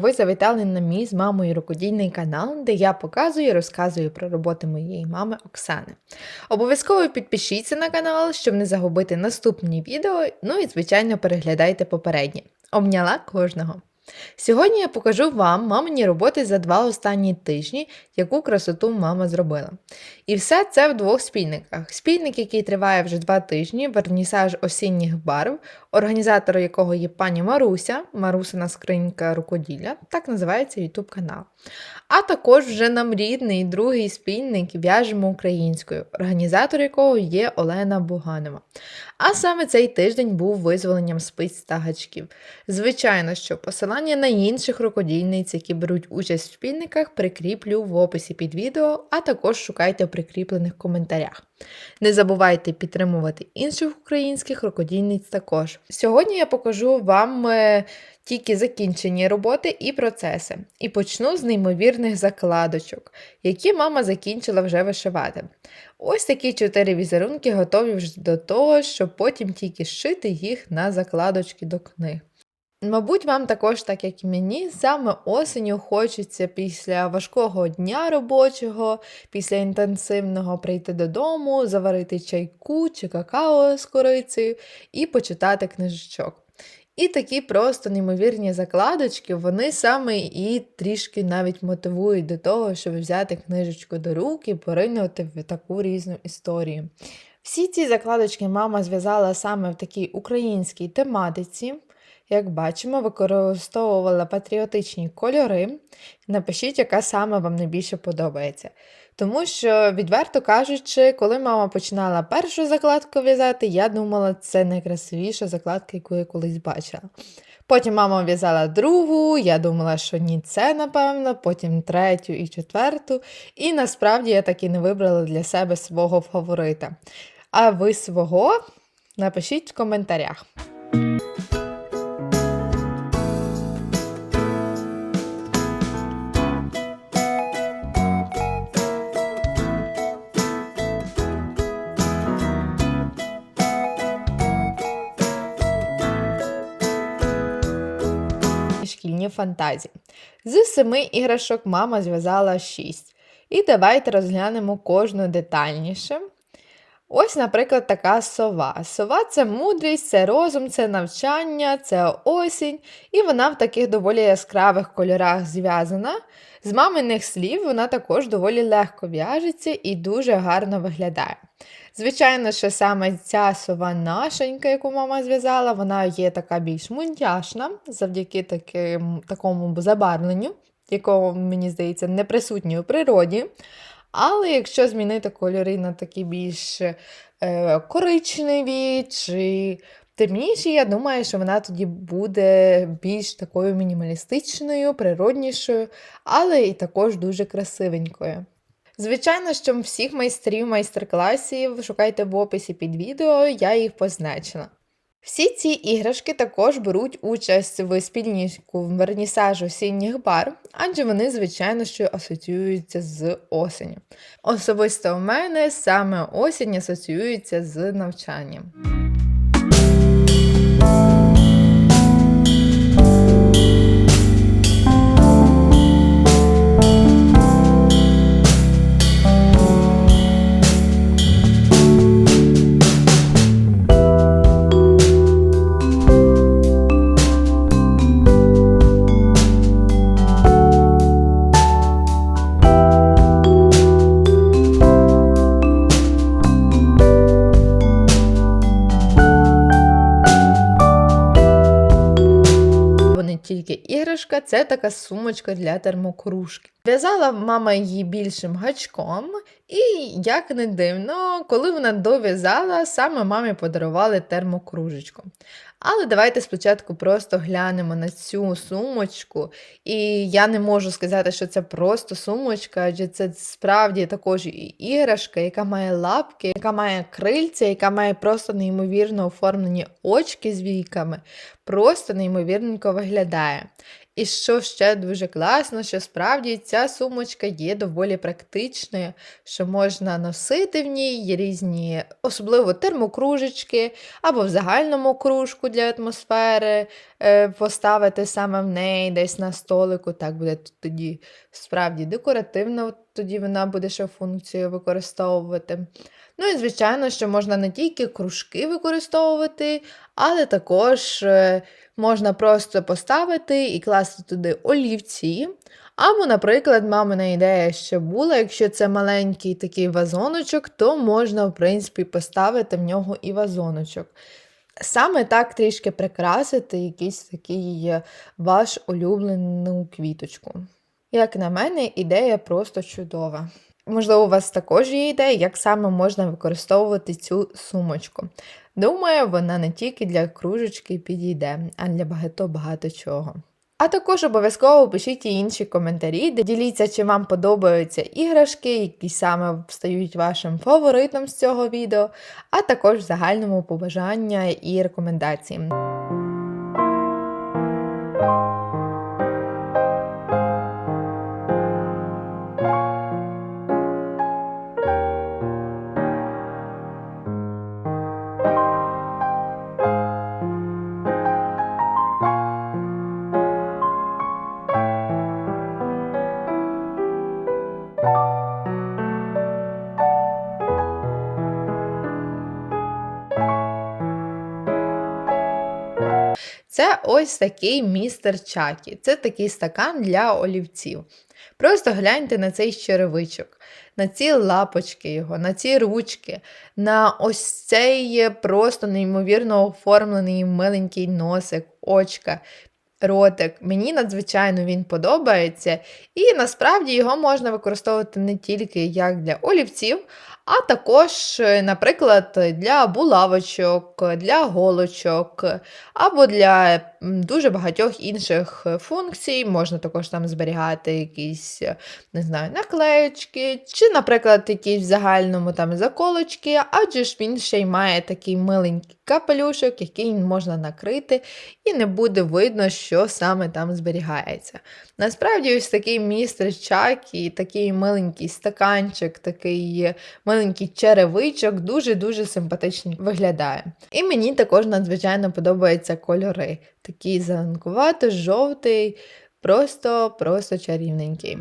ви завітали на мій з мамою рукодільний канал, де я показую і розказую про роботи моєї мами Оксани. Обов'язково підпишіться на канал, щоб не загубити наступні відео, ну і, звичайно, переглядайте попередні. Обняла кожного. Сьогодні я покажу вам мамині роботи за два останні тижні, яку красоту мама зробила. І все це в двох спільниках. Спільник, який триває вже два тижні, вернісаж осінніх барв, організатор якого є пані Маруся, Марусина скринька рукоділля, так називається YouTube канал. А також вже нам рідний другий спільник в'яжемо українською, організатор якого є Олена Буганова. А саме цей тиждень був визволенням спиць та гачків. Звичайно, що посилання на інших рукодільниць, які беруть участь в спільниках, прикріплю в описі під відео, а також шукайте в прикріплених коментарях. Не забувайте підтримувати інших українських рукодільниць також. Сьогодні я покажу вам е, тільки закінчені роботи і процеси, і почну з неймовірних закладочок, які мама закінчила вже вишивати. Ось такі чотири візерунки готові вже до того, щоб потім тільки зшити їх на закладочки до книг. Мабуть, вам також, так як і мені, саме осенью хочеться після важкого дня робочого, після інтенсивного прийти додому, заварити чайку чи какао з корицею і почитати книжечок. І такі просто неймовірні закладочки, вони саме і трішки навіть мотивують до того, щоб взяти книжечку до рук і поринути в таку різну історію. Всі ці закладочки мама зв'язала саме в такій українській тематиці. Як бачимо, використовувала патріотичні кольори. Напишіть, яка саме вам найбільше подобається. Тому що, відверто кажучи, коли мама починала першу закладку в'язати, я думала, це найкрасивіша закладка, яку я колись бачила. Потім мама в'язала другу, я думала, що ні, це, напевно, потім третю і четверту. І насправді я так і не вибрала для себе свого фаворита. А ви свого напишіть в коментарях. Фантазії. З семи іграшок мама зв'язала шість. І давайте розглянемо кожну детальніше. Ось, наприклад, така сова. Сова це мудрість, це розум, це навчання, це осінь, і вона в таких доволі яскравих кольорах зв'язана. З маминих слів вона також доволі легко в'яжеться і дуже гарно виглядає. Звичайно, що саме ця сова нашенька, яку мама зв'язала, вона є така більш мунтяшна завдяки таким, такому забарвленню, якого, мені здається, не присутнє у природі. Але якщо змінити кольори на такі більш е, коричневі чи темніші, я думаю, що вона тоді буде більш такою мінімалістичною, природнішою, але і також дуже красивенькою. Звичайно, що всіх майстрів майстер-класів шукайте в описі під відео, я їх позначила. Всі ці іграшки також беруть участь в спільніку в вернісажу осінніх бар, адже вони, звичайно, що асоціюються з осінню. Особисто у мене саме осінь асоціюється з навчанням. Тільки іграшка, це така сумочка для термокружки. В'язала мама її більшим гачком, і, як не дивно, коли вона дов'язала, саме мамі подарували термокружечку. Але давайте спочатку просто глянемо на цю сумочку. І я не можу сказати, що це просто сумочка, адже це справді також і іграшка, яка має лапки, яка має крильця, яка має просто неймовірно оформлені очки з війками, просто неймовірненько виглядає. І що ще дуже класно, що справді ця сумочка є доволі практичною, що можна носити в ній є різні, особливо термокружечки, або в загальному кружку для атмосфери, поставити саме в неї десь на столику. Так буде тоді справді декоративно, тоді вона буде ще функцію використовувати. Ну і, звичайно, що можна не тільки кружки використовувати, але також е, можна просто поставити і класти туди олівці. Або, наприклад, мамина ідея ще була, якщо це маленький такий вазоночок, то можна, в принципі, поставити в нього і вазоночок. Саме так трішки прикрасити якийсь такий е, ваш улюблену квіточку. Як на мене, ідея просто чудова. Можливо, у вас також є ідея, як саме можна використовувати цю сумочку. Думаю, вона не тільки для кружечки підійде, а для багато-багато чого. А також обов'язково пишіть інші коментарі, де діліться, чи вам подобаються іграшки, які саме стають вашим фаворитом з цього відео, а також в загальному побажання і рекомендації. Це ось такий містер Чакі. Це такий стакан для олівців. Просто гляньте на цей черевичок, на ці лапочки його, на ці ручки, на ось цей просто неймовірно оформлений миленький носик, очка, ротик. Мені надзвичайно він подобається. І насправді його можна використовувати не тільки як для олівців, а також, е, наприклад, для булавочок, для голочок, або для дуже багатьох інших функцій. Можна також там зберігати якісь, не знаю, наклеєчки, чи, наприклад, якісь в загальному там заколочки, адже ж він ще й має такий миленький капелюшок, який можна накрити, і не буде видно, що саме там зберігається. Насправді, ось такий Чак і такий миленький стаканчик, такий маленький черевичок, дуже-дуже симпатично виглядає. І мені також надзвичайно подобаються кольори. Такий зеленкувато, жовтий, просто-просто чарівненький.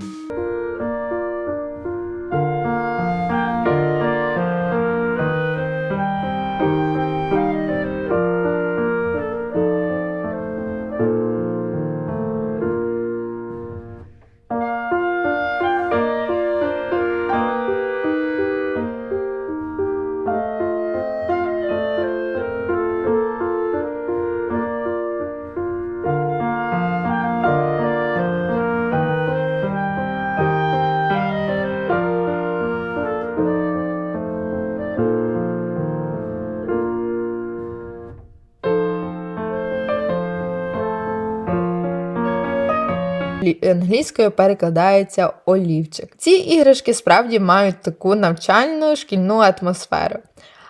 Англійською перекладається олівчик. Ці іграшки справді мають таку навчальну шкільну атмосферу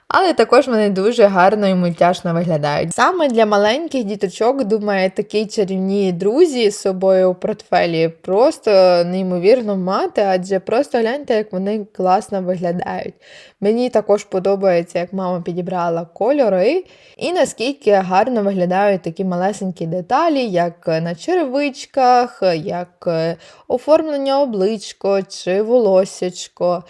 але також вони дуже гарно і мультяшно виглядають. Саме для маленьких діточок, думаю, такі чарівні друзі з собою у портфелі просто неймовірно мати, адже просто гляньте, як вони класно виглядають. Мені також подобається, як мама підібрала кольори, і наскільки гарно виглядають такі малесенькі деталі, як на черевичках, як оформлення обличко чи волосячко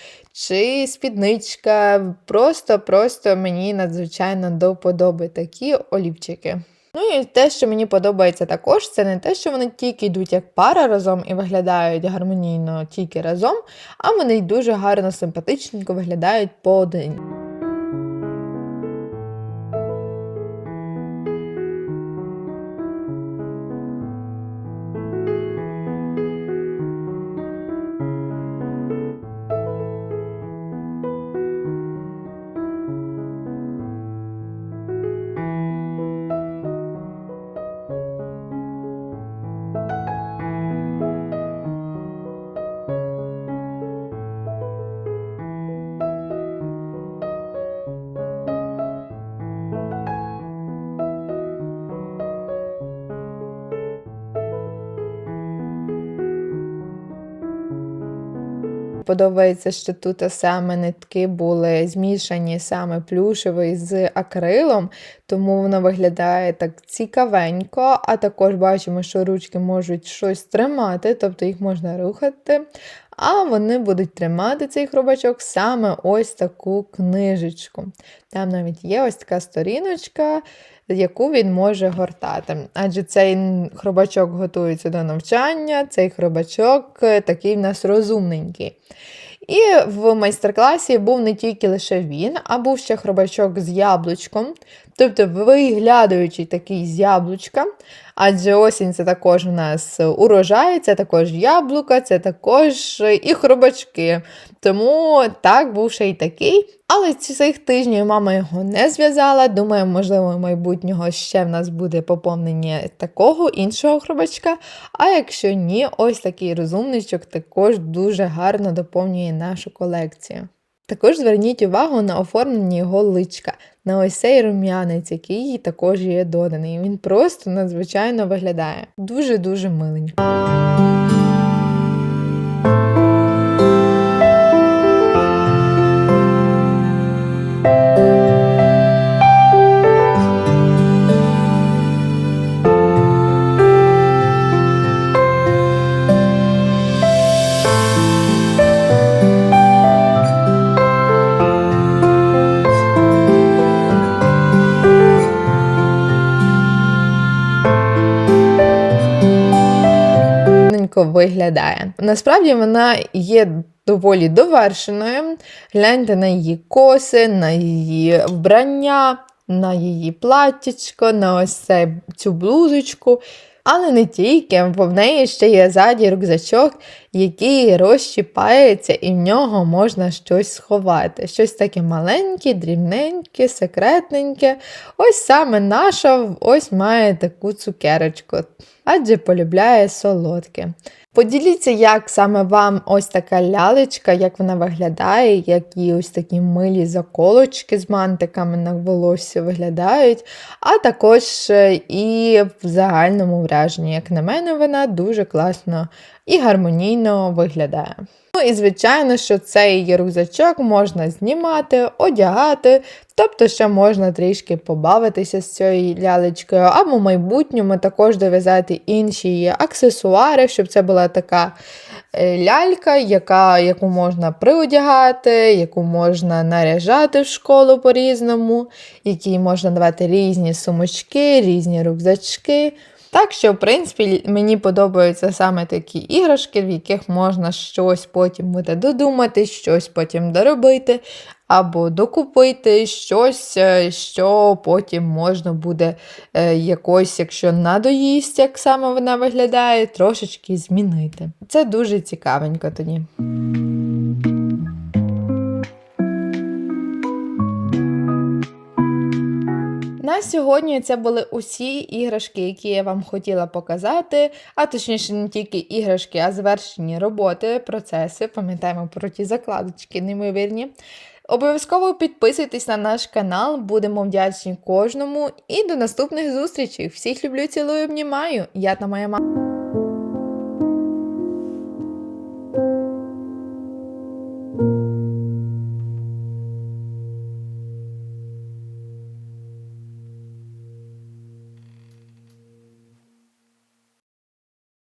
чи спідничка. Просто-просто мені надзвичайно до вподоби такі олівчики. Ну і те, що мені подобається також, це не те, що вони тільки йдуть як пара разом і виглядають гармонійно тільки разом, а вони й дуже гарно симпатичненько виглядають поодинці. Подобається, що тут саме нитки були змішані саме плюшевий з акрилом, тому воно виглядає так цікавенько, а також бачимо, що ручки можуть щось тримати, тобто їх можна рухати. А вони будуть тримати цей хробачок саме ось таку книжечку. Там навіть є ось така сторіночка, яку він може гортати. Адже цей хробачок готується до навчання, цей хробачок е, такий в нас розумненький. І в майстер-класі був не тільки лише він, а був ще хробачок з яблучком, тобто виглядаючий такий з яблучка. Адже осінь це також у нас урожай, це також яблука, це також і хробачки. Тому так, був ще й такий. Але цих тижнів мама його не зв'язала. Думаю, можливо, майбутнього ще в нас буде поповнення такого іншого хробачка. А якщо ні, ось такий розумничок також дуже гарно доповнює нашу колекцію. Також зверніть увагу на оформлення його личка, на ось цей рум'янець, який також є доданий. Він просто надзвичайно виглядає. Дуже-дуже миленько. Виглядає. Насправді вона є доволі довершеною. Гляньте на її коси, на її вбрання, на її платтячко, на ось це, цю блузочку. Але не тільки, бо в неї ще є ззаді рюкзачок, який розчіпається, і в нього можна щось сховати. Щось таке маленьке, дрібненьке, секретненьке. Ось саме наша ось має таку цукерочку, адже полюбляє солодке. Поділіться, як саме вам ось така лялечка, як вона виглядає, які ось такі милі заколочки з мантиками на волосі виглядають, а також е, і в загальному враженні. Як на мене, вона дуже класно і гармонійно виглядає. Ну і звичайно, що цей рюкзачок можна знімати, одягати, тобто ще можна трішки побавитися з цією лялечкою, або в майбутньому також дов'язати інші її аксесуари, щоб це була така е, лялька, яка, яку можна приодягати, яку можна наряжати в школу по-різному, якій можна давати різні сумочки, різні рюкзачки. Так що, в принципі, мені подобаються саме такі іграшки, в яких можна щось потім буде додумати, щось потім доробити, або докупити щось, е, що потім можна буде е, якось, якщо надоїсть, як саме вона виглядає, трошечки змінити. Це дуже цікавенько тоді. Сьогодні це були усі іграшки, які я вам хотіла показати, а точніше, не тільки іграшки, а завершені роботи, процеси. Пам'ятаємо про ті закладочки, неймовірні. Обов'язково підписуйтесь на наш канал, будемо вдячні кожному. І до наступних зустрічей. Всіх люблю, цілую, обнімаю. Я та моя мама.